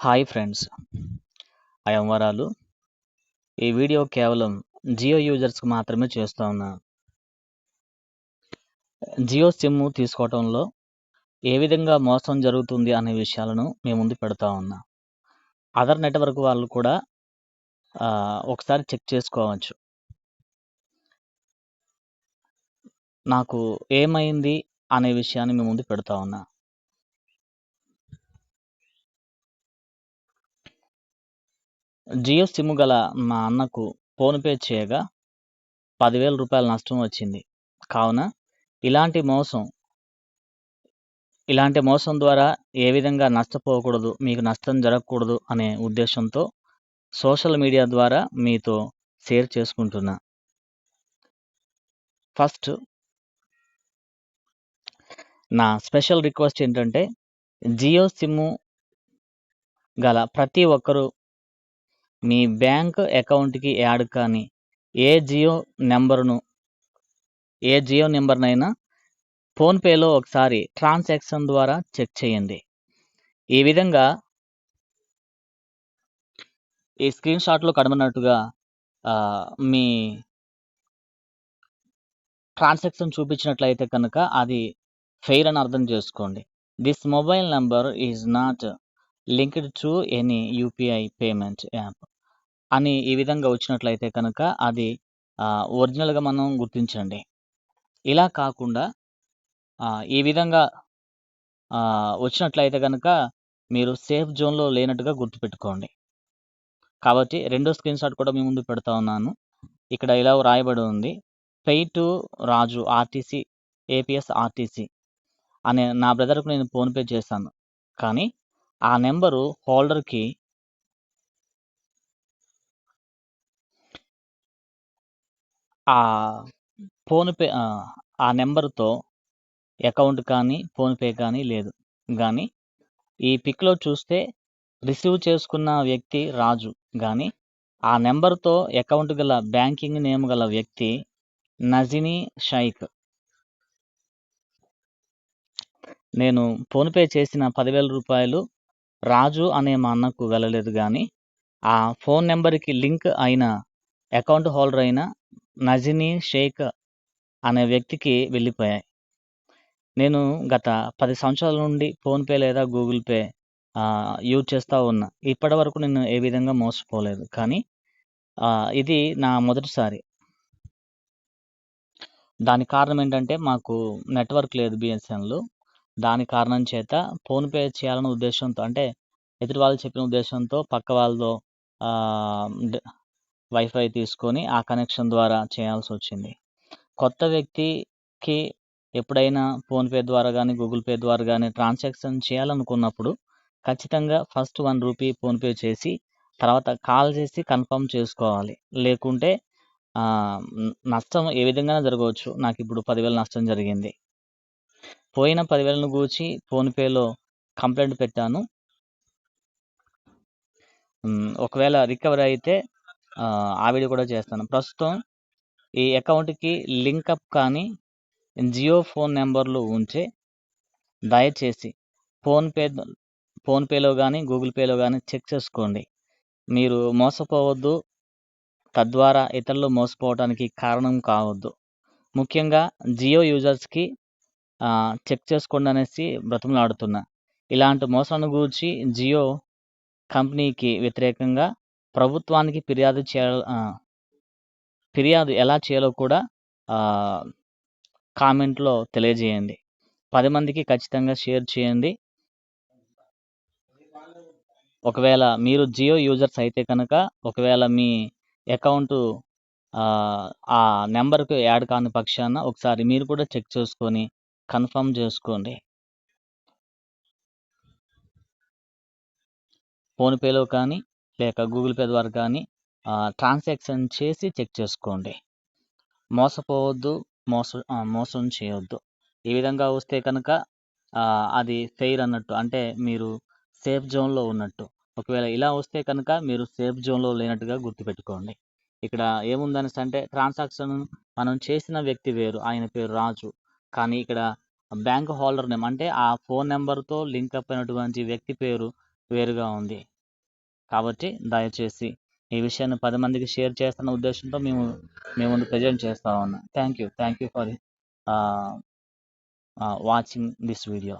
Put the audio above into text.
Hi friends I am వరాలు ఈ video కేవలం జియో యూజర్స్కి మాత్రమే చేస్తూ ఉన్నా. జియో సిమ్ తీసుకోవటంలో ఏ విధంగా మోసం జరుగుతుంది అనే విషయాలను మేము ముందు పెడతా ఉన్నా. అదర్ నెట్వర్క్ వాళ్ళు కూడా ఒకసారి చెక్ చేసుకోవచ్చు. నాకు ఏమైంది అనే విషయాన్ని మేము ముందు పెడతా ఉన్నా. జియో సిమ్ గల మా అన్నకు ఫోన్పే చేయగా పదివేల రూపాయల నష్టం వచ్చింది. కావున ఇలాంటి మోసం ఇలాంటి మోసం ద్వారా ఏ విధంగా నష్టపోకూడదు మీకు నష్టం జరగకూడదు అనే ఉద్దేశంతో సోషల్ మీడియా ద్వారా మీతో షేర్ చేసుకుంటున్నా. ఫస్ట్ నా స్పెషల్ రిక్వెస్ట్ ఏంటంటే జియో సిమ్ గల ప్రతి ఒక్కరూ మీ బ్యాంక్ అకౌంట్కి యాడ్ కానీ ఏ జియో నెంబర్ను ఏ జియో నెంబర్నైనా ఫోన్పేలో ఒకసారి ట్రాన్సాక్షన్ ద్వారా చెక్ చేయండి. ఈ విధంగా ఈ స్క్రీన్ షాట్లో కడమన్నట్టుగా మీ ట్రాన్సాక్షన్ చూపించినట్లయితే కనుక అది ఫెయిర్ అని అర్థం చేసుకోండి. This mobile number is not linked to any UPI payment app. అని ఈ విధంగా వచ్చినట్లయితే కనుక అది ఒరిజినల్గా మనం గుర్తించండి. ఇలా కాకుండా ఈ విధంగా వచ్చినట్లయితే కనుక మీరు సేఫ్ జోన్లో లేనట్టుగా గుర్తుపెట్టుకోండి. కాబట్టి రెండో స్క్రీన్ షాట్ కూడా మీ ముందు పెడతా ఉన్నాను. ఇక్కడ ఇలా రాయబడి ఉంది. Pay to Raju RTC APS RTC అనే నా బ్రదర్కు నేను ఫోన్పే చేశాను. కానీ ఆ నెంబరు హోల్డర్కి ఆ ఫోన్పే ఆ, నెంబర్తో అకౌంట్ కానీ ఫోన్పే కానీ లేదు. కానీ ఈ పిక్లో చూస్తే రిసీవ్ చేసుకున్న వ్యక్తి రాజు. కానీ ఆ నెంబర్తో అకౌంట్ గల బ్యాంకింగ్ నేమ్ గల వ్యక్తి నజినీ షైక్. నేను ఫోన్పే చేసిన పదివేల రూపాయలు రాజు అనే మా అన్నకు వెళ్ళలేదు కానీ ఆ ఫోన్ నెంబర్కి లింక్ అయిన అకౌంట్ హోల్డర్ అయిన నజినీ షేక్ అనే వ్యక్తికి వెళ్ళిపోయాయి. నేను గత పది సంవత్సరాల నుండి ఫోన్పే లేదా గూగుల్ పే యూజ్ చేస్తూ ఉన్నా. ఇప్పటి వరకు నేను ఏ విధంగా మోసపోలేదు. కానీ ఇది నా మొదటిసారి. దానికి కారణం ఏంటంటే మాకు నెట్వర్క్ లేదు బిఎస్ఎన్ఎల్ దాని కారణం చేత ఫోన్పే చేయాలన్న ఉద్దేశంతో అంటే ఎదుటి వాళ్ళు చెప్పిన ఉద్దేశంతో పక్క వాళ్ళతో వైఫై తీసుకొని ఆ కనెక్షన్ ద్వారా చేయాల్సి వచ్చింది. కొత్త వ్యక్తికి ఎప్పుడైనా ఫోన్పే ద్వారా కానీ గూగుల్ పే ద్వారా కానీ ట్రాన్సాక్షన్ చేయాలనుకున్నప్పుడు ఖచ్చితంగా ఫస్ట్ వన్ రూపీ ఫోన్పే చేసి తర్వాత కాల్ చేసి కన్ఫర్మ్ చేసుకోవాలి. లేకుంటే నష్టం ఏ విధంగా జరగవచ్చు. నాకు ఇప్పుడు పదివేల నష్టం జరిగింది. పోయిన పదివేలను గూర్చి ఫోన్పేలో కంప్లైంట్ పెట్టాను. ఒకవేళ రికవరీ అయితే ఆ, వీడియో కూడా చేస్తాను. ప్రస్తుతం ఈ అకౌంట్కి లింకప్ కానీ జియో ఫోన్ నెంబర్లు ఉంటే దయచేసి ఫోన్పే ఫోన్పేలో కానీ గూగుల్ పేలో కానీ చెక్ చేసుకోండి. మీరు మోసపోవద్దు. తద్వారా ఇతరులు మోసపోవడానికి కారణం కావద్దు. ముఖ్యంగా జియో యూజర్స్కి చెక్ చేసుకోండి అనేసి బ్రతిమలాడుతున్నా. ఇలాంటి మోసాలను గూర్చి జియో కంపెనీకి వ్యతిరేకంగా ప్రభుత్వానికి ఫిర్యాదు చేయాల ఫిర్యాదు ఎలా చేయాలో కూడా కామెంట్లో తెలియజేయండి. పది మందికి ఖచ్చితంగా షేర్ చేయండి. ఒకవేళ మీరు జియో యూజర్స్ అయితే కనుక ఒకవేళ మీ అకౌంట్ ఆ నెంబర్కు యాడ్ కాని పక్షాన ఒకసారి మీరు కూడా చెక్ చేసుకొని కన్ఫర్మ్ చేసుకోండి. ఫోన్పేలో కానీ లేక గూగుల్ పే ద్వారా కానీ ట్రాన్సాక్షన్ చేసి చెక్ చేసుకోండి. మోసపోవద్దు మోస మోసం చేయొద్దు. ఈ విధంగా వస్తే కనుక అది ఫెయిర్ అన్నట్టు అంటే మీరు సేఫ్ జోన్లో ఉన్నట్టు. ఒకవేళ ఇలా వస్తే కనుక మీరు సేఫ్ జోన్లో లేనట్టుగా గుర్తుపెట్టుకోండి. ఇక్కడ ఏముందనేసి అంటే ట్రాన్సాక్షన్ మనం చేసిన వ్యక్తి వేరు ఆయన పేరు రాజు. కానీ ఇక్కడ బ్యాంక్ హోల్డర్ నేమ్ అంటే ఆ ఫోన్ నెంబర్తో లింక్ అప్ అయినటువంటి వ్యక్తి పేరు వేరుగా ఉంది. కాబట్టి దయచేసి ఈ విషయాన్ని పది మందికి షేర్ చేస్తున్న ఉద్దేశంతో మేము మేము ముందు ప్రజెంట్ చేస్తా ఉన్నాం. Thank you thank you for watching this video